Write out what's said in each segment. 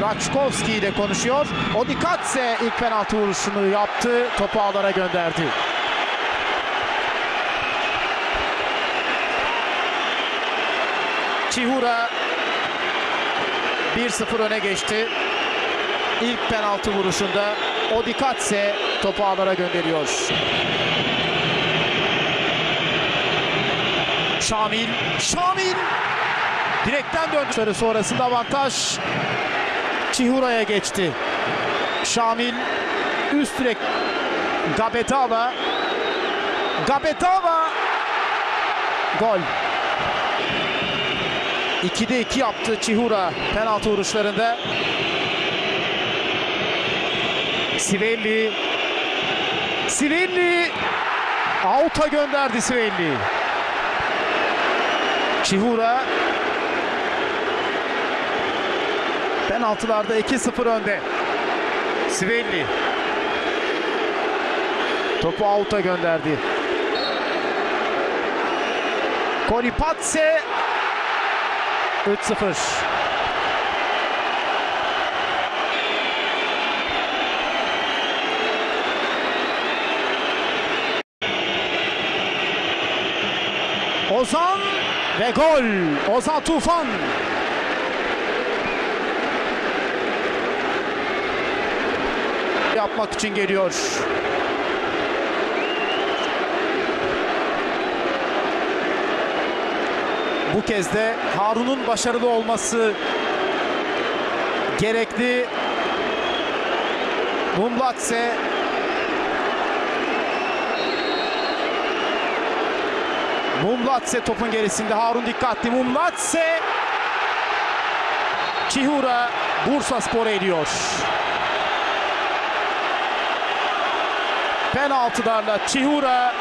Raçkovski ile konuşuyor. Odikatse ilk penaltı vuruşunu yaptı. Topu ağlara gönderdi. Çihura 1-0 öne geçti. İlk penaltı vuruşunda Odikatse topu ağlara gönderiyor. Şamil, Şamil direkten döndü. Sonrasında avantaj Çihura'ya geçti. Şamil üst direk Gabetava Gabetava gol. 2'de 2 yaptı Çihura penaltı vuruşlarında. Sivelli Sivelli out'a gönderdi Sivelli. Çihura penaltılarda 2-0 önde. Sivelli topu out'a gönderdi. Koripatse 3-0. Ozan ve gol. Ozan Tufan. Yapmak için geliyor. Bu kez de Harun'un başarılı olması gerekli. Mumlatse Mumlatse topun gerisinde. Harun dikkatli. Mumlatse Çihura Bursa Spor'a ediyor. Penaltılarla Çihura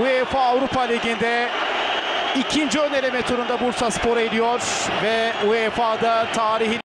UEFA Avrupa Ligi'nde ikinci ön eleme turunda Bursa Spor'a ediyor ve UEFA'da tarihin